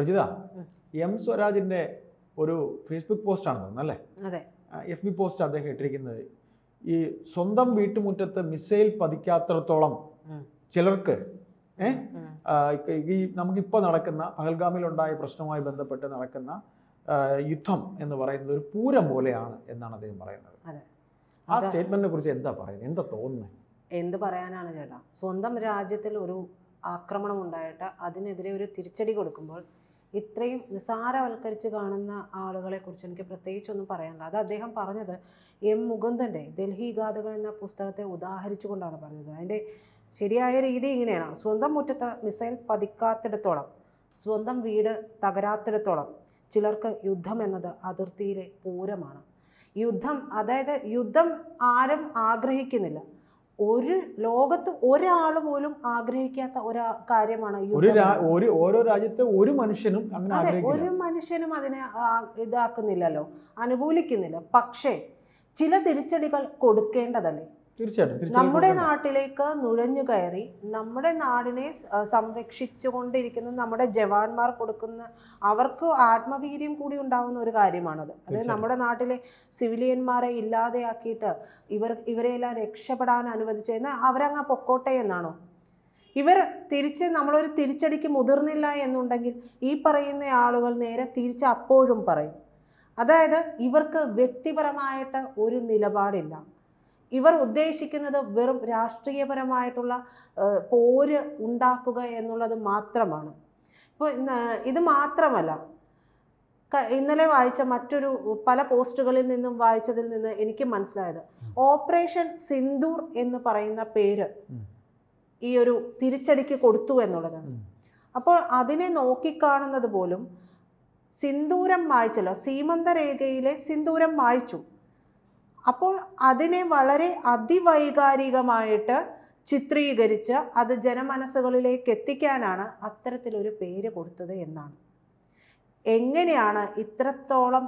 Prajitha M സ്വരാജിന്റെ ഒരു Facebook പോസ്റ്റാണ് തോന്നുന്നല്ലേ എഫ് ബി പോസ്റ്റ് അദ്ദേഹം ഇട്ടിരിക്കുന്നത്. ഈ സ്വന്തം വീട്ടുമുറ്റത്ത് മിസൈൽ പതിക്കാത്തിടത്തോളം ചിലർക്ക് ഈ നമുക്കിപ്പോൾ നടക്കുന്ന പഹൽഗാമിലുണ്ടായ പ്രശ്നവുമായി ബന്ധപ്പെട്ട് നടക്കുന്ന യുദ്ധം എന്ന് പറയുന്നത് ഒരു പൂരം പോലെയാണ് എന്നാണ് അദ്ദേഹം പറയുന്നത്. ആ സ്റ്റേറ്റ്മെന്റിനെ കുറിച്ച് എന്താ പറയുന്നത്? എന്താ തോന്നുന്നത് എന്ത് പറയാനാണ് ചേട്ടാ? സ്വന്തം രാജ്യത്തിൽ ഒരു ആക്രമണം ഉണ്ടായിട്ട് അതിനെതിരെ ഒരു തിരിച്ചടി കൊടുക്കുമ്പോൾ ഇത്രയും നിസാരവൽക്കരിച്ച് കാണുന്ന ആളുകളെക്കുറിച്ച് എനിക്ക് പ്രത്യേകിച്ചൊന്നും പറയാനില്ല. അത് അദ്ദേഹം പറഞ്ഞത് എം മുകുന്ദന്റെ ഡൽഹി ഗാഥകൾ എന്ന പുസ്തകത്തെ ഉദാഹരിച്ചുകൊണ്ടാണ് പറഞ്ഞത്. അതിന്റെ ശരിയായ രീതി ഇങ്ങനെയാണ്. സ്വന്തം മുറ്റത്ത് മിസൈൽ പതിക്കാത്തിടത്തോളം സ്വന്തം വീട് തകരാത്തിടത്തോളം ചിലർക്ക് യുദ്ധം എന്നത് അതിർത്തിയിലെ പൂരമാണ്. യുദ്ധം അതായത് യുദ്ധം ആരും ആഗ്രഹിക്കുന്നില്ല. ഒരു ലോകത്ത് ഒരാൾ പോലും ആഗ്രഹിക്കാത്ത ഒരു കാര്യമാണ് ഒരു ഓരോ രാജ്യത്തെ ഒരു മനുഷ്യനും അതെ ഒരു മനുഷ്യനും അതിനെ ഇതാക്കുന്നില്ലല്ലോ അനുകൂലിക്കുന്നില്ല. പക്ഷേ ചില തിരിച്ചടികൾ കൊടുക്കേണ്ടതല്ലേ? തീർച്ചയായിട്ടും നമ്മുടെ നാട്ടിലേക്ക് നുഴഞ്ഞു കയറി നമ്മുടെ നാടിനെ സംരക്ഷിച്ചുകൊണ്ടിരിക്കുന്ന നമ്മുടെ ജവാന്മാർ കൊടുക്കുന്ന അവർക്ക് ആത്മവീര്യം കൂടി ഉണ്ടാവുന്ന ഒരു കാര്യമാണത്. അത് നമ്മുടെ നാട്ടിലെ സിവിലിയന്മാരെ ഇല്ലാതെയാക്കിയിട്ട് ഇവർ ഇവരെയെല്ലാം രക്ഷപ്പെടാൻ അനുവദിച്ചു എന്നാൽ അവരങ്ങ് പൊക്കോട്ടെ എന്നാണോ? ഇവർ തിരിച്ച് നമ്മളൊരു തിരിച്ചടിക്ക് മുതിർന്നില്ല എന്നുണ്ടെങ്കിൽ ഈ പറയുന്ന ആളുകൾ നേരെ തിരിച്ച് അപ്പോഴും പറയും. അതായത് ഇവർക്ക് വ്യക്തിപരമായിട്ട് ഒരു നിലപാടില്ല. ഇവർ ഉദ്ദേശിക്കുന്നത് വെറും രാഷ്ട്രീയപരമായിട്ടുള്ള പോര് ഉണ്ടാക്കുക എന്നുള്ളത് മാത്രമാണ്. ഇപ്പോൾ ഇത് മാത്രമല്ല ഇന്നലെ വായിച്ച മറ്റൊരു പല പോസ്റ്റുകളിൽ നിന്നും വായിച്ചതിൽ നിന്ന് എനിക്ക് മനസ്സിലായത്. ഓപ്പറേഷൻ സിന്ദൂർ എന്ന് പറയുന്ന പേര് ഈ ഒരു തിരിച്ചടിക്ക് കൊടുത്തു എന്നുള്ളതാണ്. അപ്പോൾ അതിനെ നോക്കിക്കാണുന്നത് പോലും സിന്ദൂരം വായിച്ചല്ലോ സീമന്തരേഖയിലെ സിന്ദൂരം മായ്ച്ചു അപ്പോൾ അതിനെ വളരെ അതിവൈകാരികമായിട്ട് ചിത്രീകരിച്ച് അത് ജനമനസ്സുകളിലേക്ക് എത്തിക്കാനാണ് അത്തരത്തിലൊരു പേര് കൊടുത്തത് എന്നാണ്. എങ്ങനെയാണ് ഇത്രത്തോളം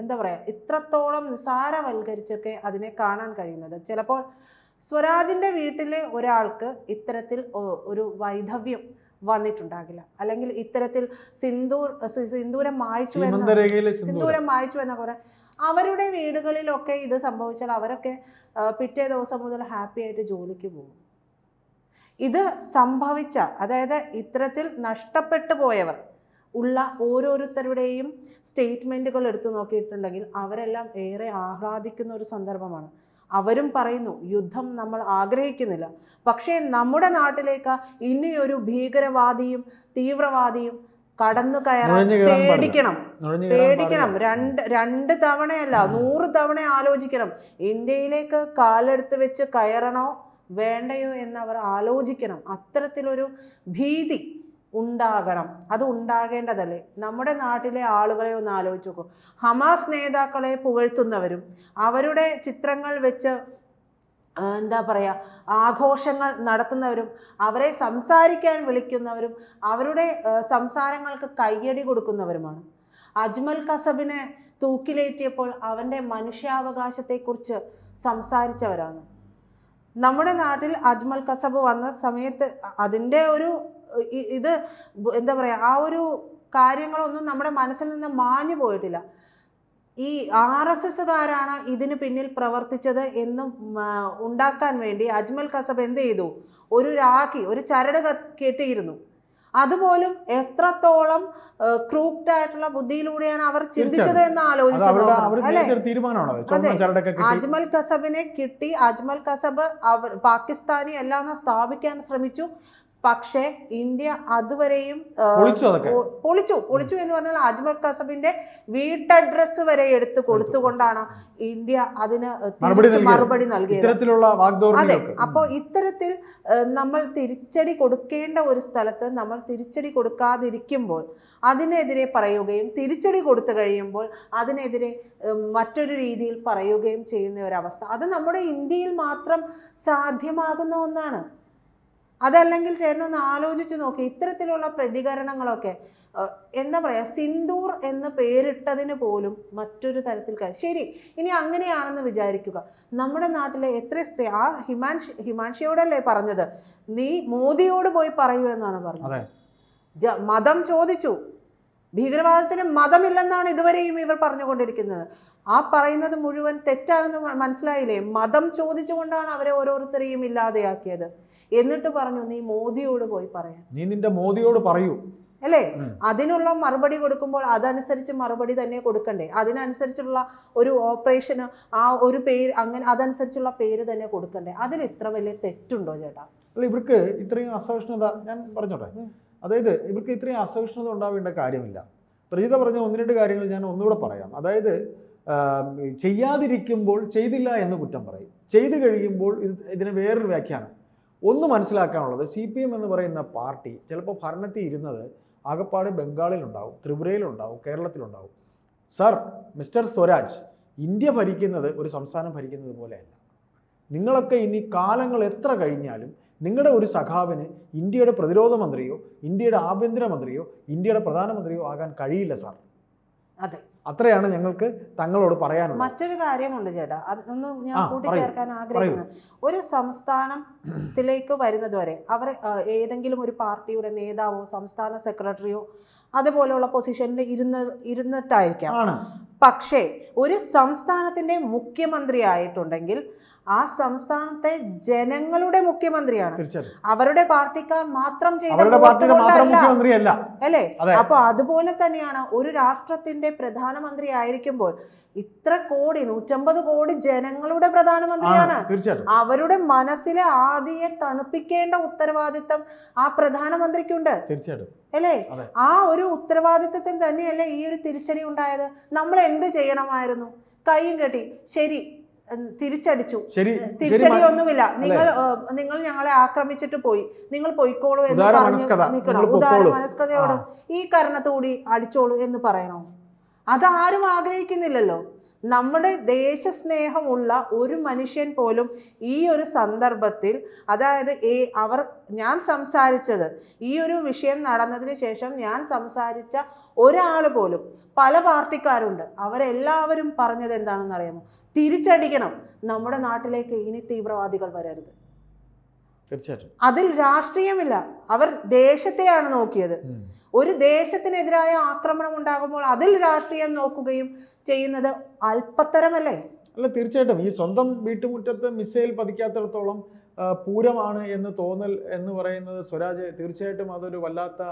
എന്താ പറയുക ഇത്രത്തോളം നിസാരവൽക്കരിച്ചൊക്കെ അതിനെ കാണാൻ കഴിയുന്നത്? ചിലപ്പോൾ സ്വരാജിന്റെ വീട്ടിലെ ഒരാൾക്ക് ഇത്തരത്തിൽ ഒരു വൈധവ്യം വന്നിട്ടുണ്ടാകില്ല. അല്ലെങ്കിൽ ഇത്തരത്തിൽ സിന്ദൂർ സിന്ദൂരം മായ്ച്ചു എന്ന സിന്ദൂരം. സിന്ദൂരം മായ്ച്ചു എന്ന കുറെ അവരുടെ വീടുകളിലൊക്കെ ഇത് സംഭവിച്ചാൽ അവരൊക്കെ പിറ്റേ ദിവസം മുതൽ ഹാപ്പി ആയിട്ട് ജോലിക്ക് പോകും. ഇത് സംഭവിച്ച അതായത് ഇത്തരത്തിൽ നഷ്ടപ്പെട്ടു പോയവർ ഉള്ള ഓരോരുത്തരുടെയും സ്റ്റേറ്റ്മെന്റുകൾ എടുത്തു നോക്കിയിട്ടുണ്ടെങ്കിൽ അവരെല്ലാം ഏറെ ആഹ്ലാദിക്കുന്ന ഒരു സന്ദർഭമാണ്. അവരും പറയുന്നു യുദ്ധം നമ്മൾ ആഗ്രഹിക്കുന്നില്ല. പക്ഷേ നമ്മുടെ നാട്ടിലേക്ക് ഇനിയൊരു ഭീകരവാദിയും തീവ്രവാദിയും കടന്നു കയറാൻ പേടിക്കണം. പേടിക്കണം. രണ്ട് രണ്ട് തവണയല്ല നൂറ് തവണ ആലോചിക്കണം. ഇന്ത്യയിലേക്ക് കാലെടുത്ത് വെച്ച് കയറണോ വേണ്ടയോ എന്ന് അവർ ആലോചിക്കണം. അത്തരത്തിലൊരു ഭീതി ഉണ്ടാകണം. അത് ഉണ്ടാകേണ്ടതല്ലേ. നമ്മുടെ നാട്ടിലെ ആളുകളെ ഒന്ന് ആലോചിച്ച് നോക്കൂ. ഹമാസ് നേതാക്കളെ പുകഴ്ത്തുന്നവരും അവരുടെ ചിത്രങ്ങൾ വെച്ച് എന്താ പറയുക ആഘോഷങ്ങൾ നടത്തുന്നവരും അവരെ സംസാരിക്കാൻ വിളിക്കുന്നവരും അവരുടെ സംസാരങ്ങൾക്ക് കയ്യടി കൊടുക്കുന്നവരുമാണ്. അജ്മൽ കസബിനെ തൂക്കിലേറ്റിയപ്പോൾ അവന്റെ മനുഷ്യാവകാശത്തെക്കുറിച്ച് സംസാരിച്ചവരാണ്. നമ്മുടെ നാട്ടിൽ അജ്മൽ കസബ് വന്ന സമയത്ത് അതിന്റെ ഒരു ഇത് എന്താ പറയുക ആ ഒരു കാര്യങ്ങളൊന്നും നമ്മുടെ മനസ്സിൽ നിന്ന് മാഞ്ഞു പോയിട്ടില്ല ഈ ആർ എസ് എസ്സുകാരാണ് ഇതിന് പിന്നിൽ പ്രവർത്തിച്ചത് എന്നും ഉണ്ടാക്കാൻ വേണ്ടി അജ്മൽ കസബ് എന്ത് ചെയ്തു? ഒരു രാഖി ഒരു ചരട് കെട്ടിയിരുന്നു. അതുപോലും എത്രത്തോളം ക്രൂക്ഡ് ആയിട്ടുള്ള ബുദ്ധിയിലൂടെയാണ് അവർ ചിന്തിച്ചത് എന്ന് അത് ആലോചിച്ചു അവരുടെ അവർ നോക്കണം അല്ലെ? ഒരു തീരുമാനമാണോ അത്? ചുവന്ന അതെ. അജ്മൽ കസബിനെ കിട്ടി. അജ്മൽ കസബ് അവർ പാകിസ്ഥാനി അല്ലാന്ന് സ്ഥാപിക്കാൻ ശ്രമിച്ചു. പക്ഷേ ഇന്ത്യ അതുവരെയും പൊളിച്ചു. പൊളിച്ചു. എന്ന് പറഞ്ഞാൽ അജ്മൽ കസബിന്റെ വീട്ടഡ്രസ് വരെ എടുത്ത് കൊടുത്തുകൊണ്ടാണ് ഇന്ത്യ അതിന് മറുപടി നൽകിയത്. അതെ. അപ്പോൾ ഇത്തരത്തിൽ നമ്മൾ തിരിച്ചടി കൊടുക്കേണ്ട ഒരു സ്ഥലത്ത് നമ്മൾ തിരിച്ചടി കൊടുക്കാതിരിക്കുമ്പോൾ അതിനെതിരെ പറയുകയും തിരിച്ചടി കൊടുത്തു കഴിയുമ്പോൾ അതിനെതിരെ മറ്റൊരു രീതിയിൽ പറയുകയും ചെയ്യുന്ന ഒരവസ്ഥ അത് നമ്മുടെ ഇന്ത്യയിൽ മാത്രം സാധ്യമാകുന്ന ഒന്നാണ്. അതല്ലെങ്കിൽ ചേട്ടനൊന്ന് ആലോചിച്ച് നോക്കി ഇത്തരത്തിലുള്ള പ്രതികരണങ്ങളൊക്കെ എന്താ പറയുക സിന്ദൂർ എന്ന് പേരിട്ടതിന് പോലും മറ്റൊരു തരത്തിൽ കഴി ശരി ഇനി അങ്ങനെയാണെന്ന് വിചാരിക്കുക. നമ്മുടെ നാട്ടിലെ എത്ര സ്ത്രീ ആ ഹിമാൻഷി ഹിമാൻഷിയോടല്ലേ പറഞ്ഞത്? നീ മോദിയോട് പോയി പറയൂ എന്നാണ് പറഞ്ഞത്. മതം ചോദിച്ചു. ഭീകരവാദത്തിന് മതമില്ലെന്നാണ് ഇതുവരെയും ഇവർ പറഞ്ഞുകൊണ്ടിരിക്കുന്നത്. ആ പറയുന്നത് മുഴുവൻ തെറ്റാണെന്ന് മനസ്സിലായില്ലേ? മതം ചോദിച്ചുകൊണ്ടാണ് അവരെ ഓരോരുത്തരെയും ഇല്ലാതെയാക്കിയത്. എന്നിട്ട് പറഞ്ഞു നീ മോദിയോട് പോയി പറയാൻ. നീ നിന്റെ മോദിയോട് പറയൂ. അല്ലേ? അതിനുള്ള മറുപടി കൊടുക്കുമ്പോൾ അതനുസരിച്ച് മറുപടി തന്നെ കൊടുക്കണ്ടേ? അതിനനുസരിച്ചുള്ള ഒരു ഓപ്പറേഷന് ആ ഒരു പേര് അങ്ങനെ അതനുസരിച്ചുള്ള പേര് തന്നെ കൊടുക്കണ്ടേ? അതിൽ ഇത്ര വലിയ തെറ്റുണ്ടോ ചേട്ടാ? അല്ല ഇവർക്ക് ഇത്രയും അസഹിഷ്ണുത ഞാൻ പറഞ്ഞോട്ടെ. അതായത് ഇവർക്ക് ഇത്രയും അസഹിഷ്ണുത ഉണ്ടാവേണ്ട കാര്യമില്ല. പ്രീത പറഞ്ഞ ഒന്ന് രണ്ട് കാര്യങ്ങൾ ഞാൻ ഒന്നുകൂടെ പറയാം. അതായത് ചെയ്യാതിരിക്കുമ്പോൾ ചെയ്തില്ല എന്ന് കുറ്റം പറയും. ചെയ്തു കഴിയുമ്പോൾ ഇത് ഇതിന് വേറൊരു വ്യാഖ്യാനം. ഒന്ന് മനസ്സിലാക്കാനുള്ളത് സി പി എം എന്ന് പറയുന്ന പാർട്ടി ചിലപ്പോൾ ഭരണത്തിൽ ഇരുന്നത് ആകപ്പാട് ബംഗാളിലുണ്ടാവും ത്രിപുരയിലുണ്ടാവും കേരളത്തിലുണ്ടാവും. സർ മിസ്റ്റർ സ്വരാജ് ഇന്ത്യ ഭരിക്കുന്നത് ഒരു സംസ്ഥാനം ഭരിക്കുന്നത് പോലെയല്ല. നിങ്ങളൊക്കെ ഇനി കാലങ്ങൾ എത്ര കഴിഞ്ഞാലും നിങ്ങളുടെ ഒരു സഖാവിന് ഇന്ത്യയുടെ പ്രതിരോധ മന്ത്രിയോ ഇന്ത്യയുടെ ആഭ്യന്തര മന്ത്രിയോ ഇന്ത്യയുടെ പ്രധാനമന്ത്രിയോ ആകാൻ കഴിയില്ല സാർ. അതെ. അത്രയാണ് ഞങ്ങൾക്ക് തങ്ങളോട് പറയാനുള്ളത്. മറ്റൊരു കാര്യമുണ്ട് ചേട്ടാ. അതൊന്ന് ഞാൻ കൂട്ടിച്ചേർക്കാൻ ആഗ്രഹിക്കുന്നത് ഒരു സംസ്ഥാനത്തിലേക്ക് വരുന്നത് വരെ അവർ ഏതെങ്കിലും ഒരു പാർട്ടിയുടെ നേതാവോ സംസ്ഥാന സെക്രട്ടറിയോ അതുപോലെയുള്ള പൊസിഷനിൽ ഇരുന്ന് ഇരുന്നിട്ടായിരിക്കാം. പക്ഷേ ഒരു സംസ്ഥാനത്തിന്റെ മുഖ്യമന്ത്രി ആയിട്ടുണ്ടെങ്കിൽ ആ സംസ്ഥാനത്തെ ജനങ്ങളുടെ മുഖ്യമന്ത്രിയാണ്. അവരുടെ പാർട്ടിക്കാർ മാത്രം ചെയ്ത അല്ലേ. അപ്പൊ അതുപോലെ തന്നെയാണ് ഒരു രാഷ്ട്രത്തിന്റെ പ്രധാനമന്ത്രി ആയിരിക്കുമ്പോൾ ഇത്ര കോടി നൂറ്റമ്പത് കോടി ജനങ്ങളുടെ പ്രധാനമന്ത്രിയാണ്. അവരുടെ മനസ്സിലെ ആദിയെ തണുപ്പിക്കേണ്ട ഉത്തരവാദിത്തം ആ പ്രധാനമന്ത്രിക്കുണ്ട്. തീർച്ചയായിട്ടും. അല്ലേ? ആ ഒരു ഉത്തരവാദിത്തത്തിൽ തന്നെയല്ലേ ഈ ഒരു തിരിച്ചടി ഉണ്ടായത്? നമ്മൾ എന്ത് ചെയ്യണമായിരുന്നു? കൈയും കെട്ടി. ശരി തിരിച്ചടിച്ചു. ശരി തിരിച്ചടി ഒന്നുമില്ല നിങ്ങൾ നിങ്ങൾ ഞങ്ങളെ ആക്രമിച്ചിട്ട് പോയി. നിങ്ങൾ പൊയ്ക്കോളൂ എന്ന് പറഞ്ഞു നിൽക്കണം ഉദാര പൊക്കോളൂ. മനസ്കതയോട് ഈ കാരണത്തോടി അടിച്ചോളൂ എന്ന് പറയണോ? അതാരും ആഗ്രഹിക്കുന്നില്ലല്ലോ. നമ്മുടെ ദേശസ്നേഹമുള്ള ഒരു മനുഷ്യൻ പോലും ഈ ഒരു സന്ദർഭത്തിൽ അതായത് ഏ അവർ ഞാൻ സംസാരിച്ചത് ഈ ഒരു വിഷയം നടന്നതിന് ശേഷം ഞാൻ സംസാരിച്ച ഒരാൾ പോലും പല പാർട്ടിക്കാരുണ്ട് അവരെല്ലാവരും പറഞ്ഞത് എന്താണെന്ന് അറിയാമോ? തിരിച്ചടിക്കണം. നമ്മുടെ നാട്ടിലേക്ക് ഇനി തീവ്രവാദികൾ വരരുത്. തീർച്ചയായിട്ടും. അതിൽ രാഷ്ട്രീയമില്ല. അവർ ദേശത്തെയാണ് നോക്കിയത്. ഒരു ദേശത്തിനെതിരായ ആക്രമണം ഉണ്ടാകുമ്പോൾ അതിൽ രാഷ്ട്രീയം നോക്കുകയും ചെയ്യുന്നത് അല്പത്തരമല്ലേ? അല്ല തീർച്ചയായിട്ടും. ഈ സ്വന്തം വീട്ടുമുറ്റത്ത് മിസൈൽ പതിക്കാത്തിടത്തോളം പൂരമാണ് എന്ന് തോന്നൽ എന്ന് പറയുന്നത് സ്വരാജ് തീർച്ചയായിട്ടും അതൊരു വല്ലാത്ത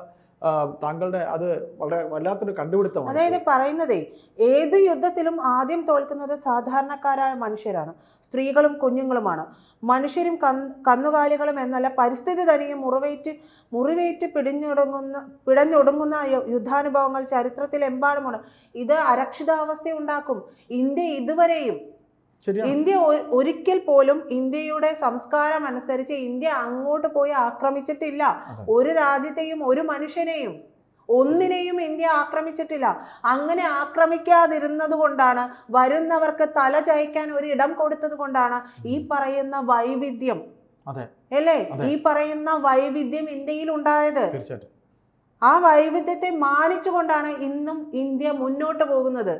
താങ്കളുടെ അത് വളരെ വല്ലാത്തൊരു കണ്ടുപിടുത്തമാണ്. അതായത് പറയുന്നതേ ഏത് യുദ്ധത്തിലും ആദ്യം തോൽക്കുന്നത് സാധാരണക്കാരായ മനുഷ്യരാണ്. സ്ത്രീകളും കുഞ്ഞുങ്ങളുമാണ്. മനുഷ്യരും കന്ന് കന്നുകാലികളും എന്നല്ല പരിസ്ഥിതി തനിയെ മുറിവേറ്റ് മുറിവേറ്റ് പിടിഞ്ഞൊടുങ്ങുന്ന പിടഞ്ഞൊടുങ്ങുന്ന യുദ്ധാനുഭവങ്ങൾ ചരിത്രത്തിൽ ചരിത്രത്തിലെമ്പാടുമാണ് ഇത് അരക്ഷിതാവസ്ഥ ഉണ്ടാക്കും ഇന്ത്യ ഇതുവരെയും ഇന്ത്യ ഒരിക്കൽ പോലും ഇന്ത്യയുടെ സംസ്കാരം അനുസരിച്ച് ഇന്ത്യ അങ്ങോട്ട് പോയി ആക്രമിച്ചിട്ടില്ല. ഒരു രാജ്യത്തെയും ഒരു മനുഷ്യനെയും ഒന്നിനെയും ഇന്ത്യ ആക്രമിച്ചിട്ടില്ല. അങ്ങനെ ആക്രമിക്കാതിരുന്നത് കൊണ്ടാണ് വരുന്നവർക്ക് തല ചായ്ക്കാൻ ഒരു ഇടം കൊടുത്തത് കൊണ്ടാണ് ഈ പറയുന്ന വൈവിധ്യം. അല്ലേ? ഈ പറയുന്ന വൈവിധ്യം ഇന്ത്യയിൽ ഉണ്ടായത്. ആ വൈവിധ്യത്തെ മാനിച്ചുകൊണ്ടാണ് ഇന്നും ഇന്ത്യ മുന്നോട്ട് പോകുന്നത്.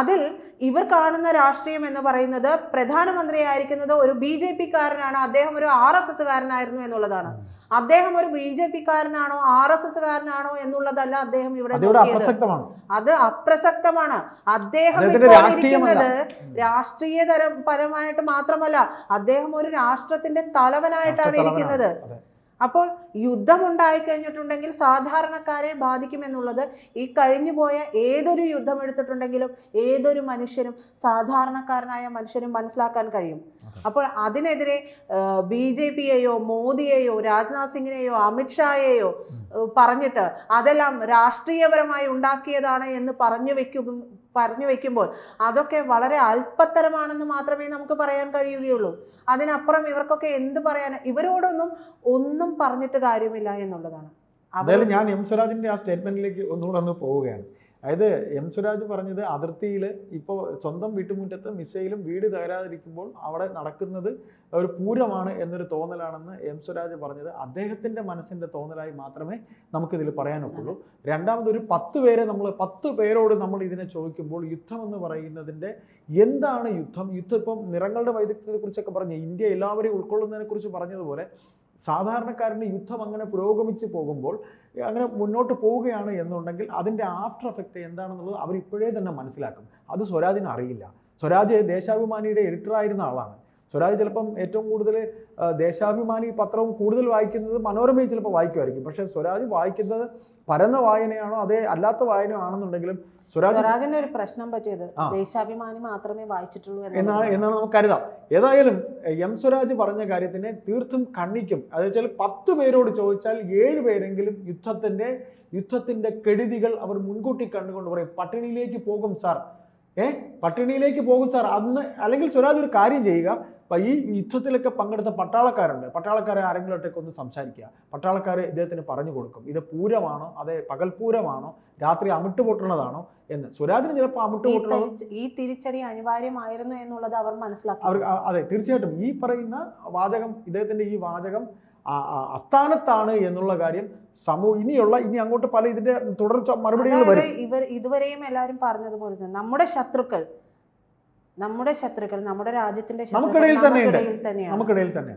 അതിൽ ഇവർ കാണുന്ന രാഷ്ട്രീയം എന്ന് പറയുന്നത് പ്രധാനമന്ത്രിയായിരിക്കുന്നത് ഒരു ബി ജെ പി കാരനാണ് അദ്ദേഹം ഒരു ആർ എസ് എസ് കാരനായിരുന്നു എന്നുള്ളതാണ്. അദ്ദേഹം ഒരു ബി ജെ പി കാരനാണോ ആർ എസ് എസ് കാരനാണോ എന്നുള്ളതല്ല അദ്ദേഹം ഇവിടെ അത് അപ്രസക്തമാണ്. അദ്ദേഹം ഇപ്പോൾ. ഇരിക്കുന്നത് രാഷ്ട്രീയ തരം പരമായിട്ട് മാത്രമല്ല അദ്ദേഹം ഒരു രാഷ്ട്രത്തിന്റെ തലവനായിട്ടാണ് ഇരിക്കുന്നത്. അപ്പോൾ യുദ്ധം ഉണ്ടായി കഴിഞ്ഞിട്ടുണ്ടെങ്കിൽ സാധാരണക്കാരെ ബാധിക്കുമെന്നുള്ളത് ഈ കഴിഞ്ഞുപോയ ഏതൊരു യുദ്ധം എടുത്തിട്ടുണ്ടെങ്കിലും ഏതൊരു മനുഷ്യനും സാധാരണക്കാരനായ മനുഷ്യനും മനസ്സിലാക്കാൻ കഴിയും. അപ്പോൾ അതിനെതിരെ ബി ജെ പിയെയോ മോദിയെയോ രാജ്നാഥ് സിംഗിനെയോ അമിത്ഷായെയോ പറഞ്ഞിട്ട് അതെല്ലാം രാഷ്ട്രീയപരമായി ഉണ്ടാക്കിയതാണ് എന്ന് പറഞ്ഞു വെക്കും പറഞ്ഞു വെക്കുമ്പോൾ അതൊക്കെ വളരെ അല്പത്തരമാണെന്ന് മാത്രമേ നമുക്ക് പറയാൻ കഴിയുകയുള്ളൂ. അതിനപ്പുറം ഇവർക്കൊക്കെ എന്ത് പറയാൻ ഇവരോടൊന്നും ഒന്നും പറഞ്ഞിട്ട് കാര്യമില്ല എന്നുള്ളതാണ്. അതായത് എന്തായാലും ഞാൻ എം സ്വരാജിന്റെ ആ സ്റ്റേറ്റ്മെന്റിലേക്ക് ഒന്നുകൂടെ ഒന്ന് പോവുകയാണ്. അതായത് എം സുരാജ് പറഞ്ഞത് അതിർത്തിയിൽ ഇപ്പോൾ സ്വന്തം വീട്ടുമുറ്റത്ത് മിസൈലും വീട് തകരാതിരിക്കുമ്പോൾ അവിടെ നടക്കുന്നത് ഒരു പൂരമാണ് എന്നൊരു തോന്നലാണെന്ന് എം സുരാജ് പറഞ്ഞത്. അദ്ദേഹത്തിന്റെ മനസ്സിന്റെ തോന്നലായി മാത്രമേ നമുക്കിതിൽ പറയാനൊക്കുള്ളൂ. രണ്ടാമത് ഒരു പത്ത് പേരെ നമ്മൾ പത്ത് പേരോട് നമ്മൾ ഇതിനെ ചോദിക്കുമ്പോൾ യുദ്ധം എന്ന് പറയുന്നതിന്റെ എന്താണ് യുദ്ധം? യുദ്ധം ഇപ്പം നിറങ്ങളുടെ വൈദഗ്ധ്യത്തെ കുറിച്ചൊക്കെ പറഞ്ഞു ഇന്ത്യ എല്ലാവരെയും ഉൾക്കൊള്ളുന്നതിനെക്കുറിച്ച് പറഞ്ഞതുപോലെ സാധാരണക്കാരന്റെ യുദ്ധം അങ്ങനെ പുരോഗമിച്ച് പോകുമ്പോൾ അങ്ങനെ മുന്നോട്ട് പോവുകയാണ് എന്നുണ്ടെങ്കിൽ അതിന്റെ ആഫ്റ്റർ എഫക്റ്റ് എന്താണെന്നുള്ളത് അവരിപ്പോഴേ തന്നെ മനസ്സിലാക്കും. അത് സ്വരാജിന് അറിയില്ല. സ്വരാജ് ദേശാഭിമാനിയുടെ എഡിറ്ററായിരുന്ന ആളാണ്. സ്വരാജ് ചിലപ്പം ഏറ്റവും കൂടുതൽ ദേശാഭിമാനി പത്രവും കൂടുതൽ വായിക്കുന്നത് മനോരമയും ചിലപ്പോൾ വായിക്കുമായിരിക്കും. പക്ഷേ സ്വരാജ് വായിക്കുന്നത് പരന്ന വായനയാണോ അതേ അല്ലാത്ത വായന ആണെന്നുണ്ടെങ്കിലും സ്വരാജിന്റെ ഒരു പ്രശ്നം പറ്റിയത് ദേശാഭിമാനി മാത്രമേ വായിച്ചിട്ടുള്ളൂ എന്നാണ് എന്നാണ് നമുക്ക് കരുതാം ഏതായാലും എം സ്വരാജ് പറഞ്ഞ കാര്യത്തിനെ തീർത്തും കണ്ണിക്കും അത് വെച്ചാൽ പത്ത് പേരോട് ചോദിച്ചാൽ ഏഴ് പേരെങ്കിലും യുദ്ധത്തിന്റെ യുദ്ധത്തിന്റെ കെടുതികൾ അവർ മുൻകൂട്ടി കണ്ടുകൊണ്ട് പറയും. പട്ടിണിയിലേക്ക് പോകും സാർ. ഏ? പട്ടിണിയിലേക്ക് പോകും സാർ. അന്ന് അല്ലെങ്കിൽ സ്വരാജ് ഒരു കാര്യം ചെയ്യുക. അപ്പം ഈ യുദ്ധത്തിലൊക്കെ പങ്കെടുത്ത പട്ടാളക്കാരുണ്ട്. പട്ടാളക്കാരെ ആരെങ്കിലും ഒറ്റയ്ക്ക് ഒന്ന് സംസാരിക്കുക. പട്ടാളക്കാർ ഇദ്ദേഹത്തിന് പറഞ്ഞു കൊടുക്കും. ഇത് പൂരമാണോ? അതെ പകൽപൂരമാണോ രാത്രി അമിട്ട് പൊട്ടുന്നതാണോ എന്ന്. സ്വരാജിന് ചിലപ്പോൾ അമിട്ട് ഈ പൊട്ടുന്നത് തിരിച്ച്- ഈ തിരിച്ചടി അനിവാര്യമായിരുന്നു എന്നുള്ളത് അവർ മനസ്സിലാക്കി. അവർ അതെ തീർച്ചയായിട്ടും. ഈ പറയുന്ന വാചകം ഇദ്ദേഹത്തിന്റെ ഈ വാചകം അസ്ഥാനത്താണ് എന്നുള്ള കാര്യം സമൂഹം ഇനിയുള്ള ഇനി അങ്ങോട്ട് പല ഇതിന്റെ തുടർച്ച മറുപടി മറുപടികൾ വരും. ഇവർ ഇതുവരെയും എല്ലാവരും പറഞ്ഞതുപോലെ തന്നെ നമ്മുടെ ശത്രുക്കൾ നമ്മുടെ ശത്രുക്കൾ നമ്മുടെ രാജ്യത്തിന്റെ ശത്രുക്കൾ നമുക്കിടയിൽ തന്നെയുണ്ട്. നമുക്കിടയിൽ തന്നെയാണ്. നമുക്കിടയിൽ തന്നെ